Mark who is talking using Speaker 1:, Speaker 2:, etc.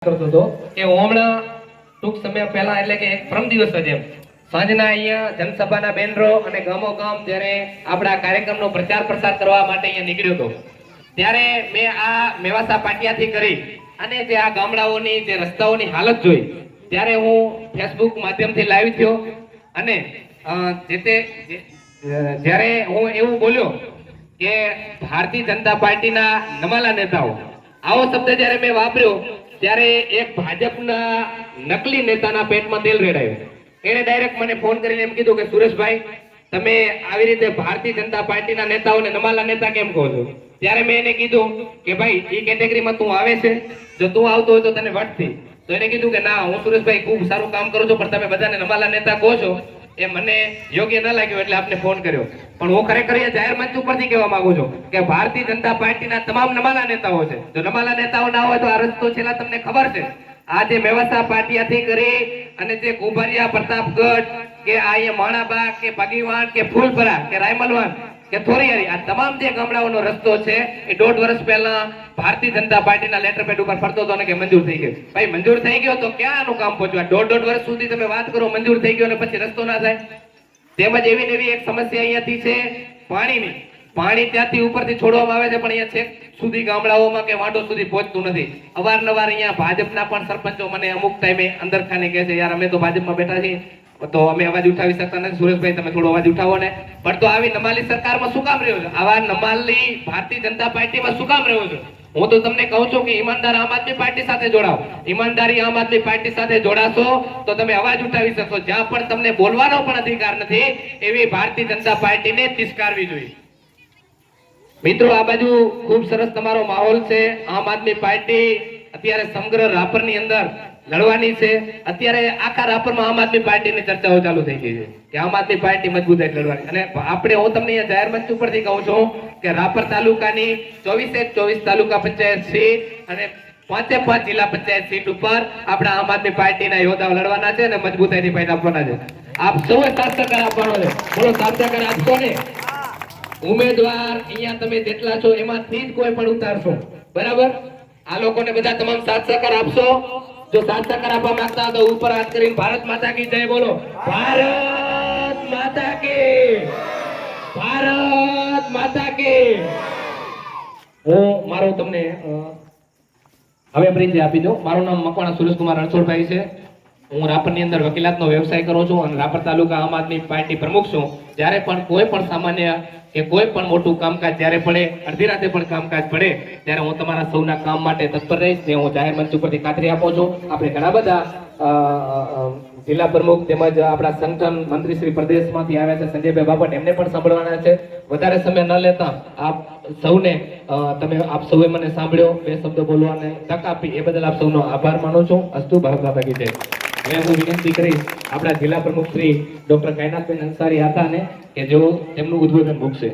Speaker 1: કરતો હતો. કે હમણાં ટૂંક સમય પહેલા એટલે કે એક પરમ દિવસ જ એમ. સાંજના અહીંયા જનસભાના બેનરો અને ગામો ગામ જ્યારે આપણા કાર્યક્રમનો પ્રચાર પ્રસાર કરવા માટે અહીંયા નીકળ્યો હતો. ત્યારે મેં આ મેવાસા પાટિયાથી કરી અને જે આ ગામડાઓની જે રસ્તાઓની હાલત જોઈ. ત્યારે હું ફેસબુક માધ્યમથી લાઈવ થયો અને જે તે જ્યારે હું એવું બોલ્યો કે ભારતીય જનતા પાર્ટીના નમાલા નેતાઓ, આવો શબ્દ જ્યારે મેં વાપર્યો ત્યારે એક ભાજપના નકલી નેતાના પેટમાં તેલ રેડાયું. એણે ડાયરેક્ટ મને ફોન કરીને એમ કીધું કે, સુરેશભાઈ, તમે આવી રીતે ભારતીય જનતા પાર્ટીના નેતાઓને નમાલા નેતા કેમ કહો છો? ત્યારે મેં એને કીધું કે, ભાઈ એ કેટેગરીમાં તું આવે છે. જો તું આવતો હોય તો તને વટથી. તો એને કીધું કે, ના, હું સુરેશભાઈ ખૂબ સારું કામ કરું છું, પણ તમે બધાને નમાલા નેતા કહો છો. એ મને યોગ્ય ન લાગ્યો એટલે આપને ફોન કર્યો. પણ હું ખરેખર જાહેર મંચ ઉપરથી કહેવા માંગુ છું કે ભારતીય જનતા પાર્ટીના તમામ નમાલા નેતાઓ છે. જો નમાલા નેતાઓ ના હોય તો આ રસ્તો છેલ્લા તમને ખબર છે. આ જે મેવાસા પાટિયાથી કરી અને જે કુંભારિયા પ્રતાપગઢ કે આ અહીંયા માણાબાગ કે પગીવાણ કે ફૂલપરા કે રાયમલવાન કે થોરિયારી આ તમામ જે ગામડાઓનો રસ્તો છે, એ દોઢ વર્ષ પહેલા ભારતીય જનતા પાર્ટીના લેટર પેડ ઉપર ફરતો હતો કે મંજૂર થઈ ગયો. ભાઈ, મંજૂર થઈ ગયો તો ક્યાં આનું કામ પહોંચવા દોઢ દોઢ વર્ષ સુધી તમે વાત કરો, મંજૂર થઈ ગયો ને પછી રસ્તો ના થાય. તેમજ એવી ને એવી એક સમસ્યા અહીંયાથી છે, પાણીની. પાણી ત્યાંથી ઉપરથી છોડવામાં આવે છે, પણ અહીંયા છેક સુધી ગામડાઓમાં કે વાંડો સુધી પહોંચતું નથી. અવારનવાર અહીંયા ભાજપના પણ સરપંચો મને અમુક ટાઈમે અંદર ખાને કહે છે, યાર, અમે તો ભાજપમાં બેઠા છીએ. તો અમે અવાજ ઉઠાવી શકતા નથી. સુરેશભાઈ, તમે થોડો અવાજ ઉઠાવો ને. પણ તો આવી નમાલી સરકારમાં શું કામ રહ્યો છે? આવા નમાલી ભારતીય જનતા પાર્ટીમાં શું કામ રહ્યો છે? હું તો તમને કહું છું કે ઈમાનદાર આમ આદમી પાર્ટી સાથે જોડાઓ. ઈમાનદારી આમ આદમી પાર્ટી સાથે જોડાશો તો તમે અવાજ ઉઠાવી શકશો. જ્યાં પણ તમને બોલવાનો પણ અધિકાર નથી, એવી ભારતીય જનતા પાર્ટીને તિસ્કારવી જોઈએ. મિત્રો, આ બાજુ ખૂબ સરસ તમારો માહોલ છે. આમ આદમી પાર્ટી અત્યારે સમગ્ર રાપરની અંદર લડવાની છે. અત્યારે આખા રાપરમાં આમ આદમી પાર્ટીની ચર્ચાઓ ચાલુ થઈ ગઈ છે કે આમ આદમી પાર્ટી મજબૂતાઈ લડવાની. અને આપણે હું તમને અહીંયા જાહેર મંચ ઉપરથી કહું છું કે રાપર તાલુકાની ચોવીસે ચોવીસ તાલુકા પંચાયત સીટ અને પાંચે પાંચ જિલ્લા પંચાયત સીટ ઉપર આપણા આમ આદમી પાર્ટીના યોદ્ધાઓ લડવાના છે અને મજબૂતાઈની ફાઇટ આપવાના છે. આપ સૌ સાથ આપવાનો છે. બોલો સાથ આપશો ને? ઉમેદવાર અહીંયા તમે જેટલા છો એમાંથી જ કોઈ પણ ઉતારશો. બરાબર? આ લોકોને બધા તમામ સાથ સહકાર આપશો. જો સાથ સહકાર આપવા માંગતા હો તો ઉપર હાથ કરીને ભારત માતા કી જય બોલો. ભારત માતા કી. ભારત માતા કી. હું મારો તમને હવે પરિચય આપી દઉં. મારું નામ મકવાણા સુરેશકુમાર રણછોડભાઈ છે. હું રાપરની અંદર વકીલાતનો વ્યવસાય કરું છું અને રાપર તાલુકા આમ આદમી પાર્ટી પ્રમુખ છું. જ્યારે પણ કોઈ પણ સામાન્ય કે કોઈ પણ મોટું કામકાજ જ્યારે પડે, અડધી રાતે પણ કામકાજ પડે, ત્યારે હું તમારા સૌના કામ માટે તત્પર રહીશ. તે હું જાહેર મંચ ઉપરથી ખાતરી આપું છું. આપણે ઘણા બધા જિલ્લા પ્રમુખ તેમજ આપણા સંગઠન મંત્રી શ્રી પ્રદેશમાંથી આવ્યા છે. સંજયભાઈ બાપટ એમને પણ સાંભળવાના છે. વધારે સમય ન લેતા આપ સૌને તમે આપ સૌએ મને સાંભળ્યો. બે શબ્દો બોલવાને તક આપી. એ બદલ આપ સૌનો આભાર માનું છું. અસ્તુ કી જય. હવે હું વિનંતી કરીશ, આપણા જિલ્લા પ્રમુખ શ્રી ડોક્ટર કાયનાથભાઈ અંસારી હતા ને, કે જેઓ તેમનું ઉદ્બોધન મૂકશે.